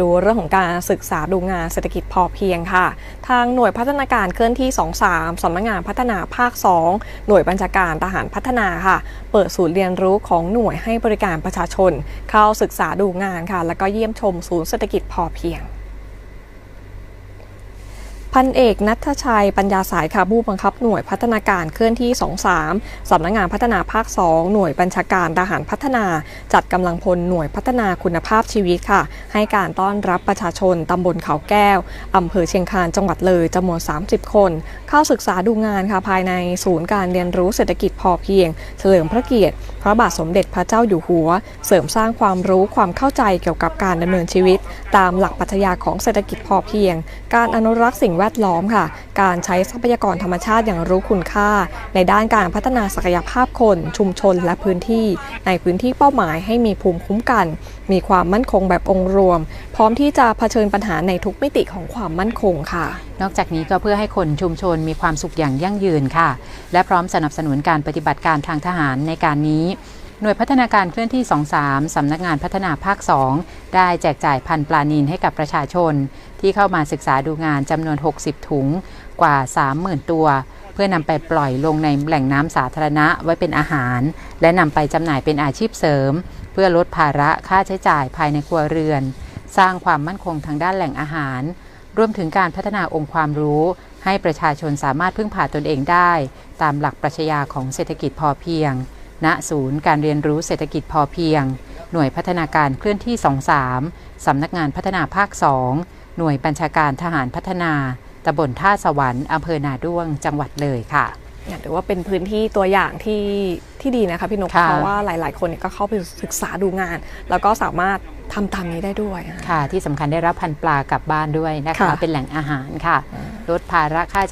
ดูเรื่องของการศึกษาดูงานเศรษฐกิจพอเพียงค่ะ ทางหน่วยพัฒนาการเคลื่อนที่ 23 สำนักงานพัฒนาภาค 2 หน่วยบัญชาการทหารพัฒนาค่ะ เปิดศูนย์เรียนรู้ของหน่วยให้บริการประชาชน เข้าศึกษาดูงานค่ะ แล้วก็เยี่ยมชมศูนย์เศรษฐกิจพอเพียง พันเอกนัทชัยปัญญาสายค่ะผู้บังคับหน่วยพัฒนาการเคลื่อนที่ 23 สำนักงานพัฒนาภาค 2 หน่วยบัญชาการทหารพัฒนา จัดกำลังพลหน่วยพัฒนาคุณภาพชีวิตค่ะ ให้การต้อนรับประชาชนตำบลเขาแก้วอำเภอเชียงคานจังหวัดเลยจำนวน 30 คน เข้าศึกษาดูงานค่ะภายในศูนย์การเรียนรู้เศรษฐกิจพอเพียง เฉลิมพระเกียรติ ระบาทสมเด็จพระเจ้าอยู่หัว เสริมสร้างความรู้ความเข้าใจเกี่ยวกับการดำเนินชีวิต ตามหลักปรัชญาของเศรษฐกิจพอเพียง การอนุรักษ์สิ่งแวดล้อมค่ะ การใช้ทรัพยากรธรรมชาติอย่างรู้คุณค่า ในด้านการพัฒนาศักยภาพคน ชุมชนและพื้นที่ ในพื้นที่เป้าหมายให้มีภูมิคุ้มกัน มีความมั่นคงแบบองค์รวม ร้อมที่จะเผชิญปัญหาในทุกมิติของความมั่นคงค่ะ นอกจากนี้ก็เพื่อให้คนชุมชนมีความสุขอย่างยั่งยืนค่ะ และพร้อมสนับสนุนการปฏิบัติการทางทหารในการนี้หน่วยพัฒนาการเคลื่อนที่ 23 สำนักงานพัฒนาภาค 2 ได้แจกจ่ายพันปลานินให้กับประชาชน ที่เข้ามาศึกษาดูงานจำนวน 60 ถุงกว่า 30,000 ตัว เพื่อนำไปปล่อยลงในแหล่งน้ำสาธารณะไว้เป็นอาหาร และนำไปจำหน่ายเป็นอาชีพเสริม เพื่อลดภาระค่าใช้จ่ายภายในครัวเรือน สร้างความมั่นคงทางด้านแหล่งอาหาร รวมถึงการพัฒนาองค์ความรู้ ให้ประชาชนสามารถพึ่งพาตนเองได้ ตามหลักปรัชญาของเศรษฐกิจพอเพียง ณศูนย์การเรียนรู้เศรษฐกิจพอเพียง หน่วยพัฒนาการเคลื่อนที่ 23 สำนักงานพัฒนาภาค 2 หน่วยบัญชาการทหารพัฒนาตำบลท่าสวรรค์อำเภอนาด้วง จังหวัดเลยค่ะ ถือว่าเป็นพื้นที่ตัวอย่างที่ที่ดีนะคะพี่นกค่ะเพราะว่าหลาย ๆ คนเนี่ยก็เข้าไปศึกษาดูงาน แล้วก็สามารถทำตามนี้ได้ด้วยนะคะค่ะ ที่สำคัญได้รับพันธุ์ปลากลับบ้านด้วยนะคะ ค่ะ เป็นแหล่งอาหารค่ะลดภาระค่าใช้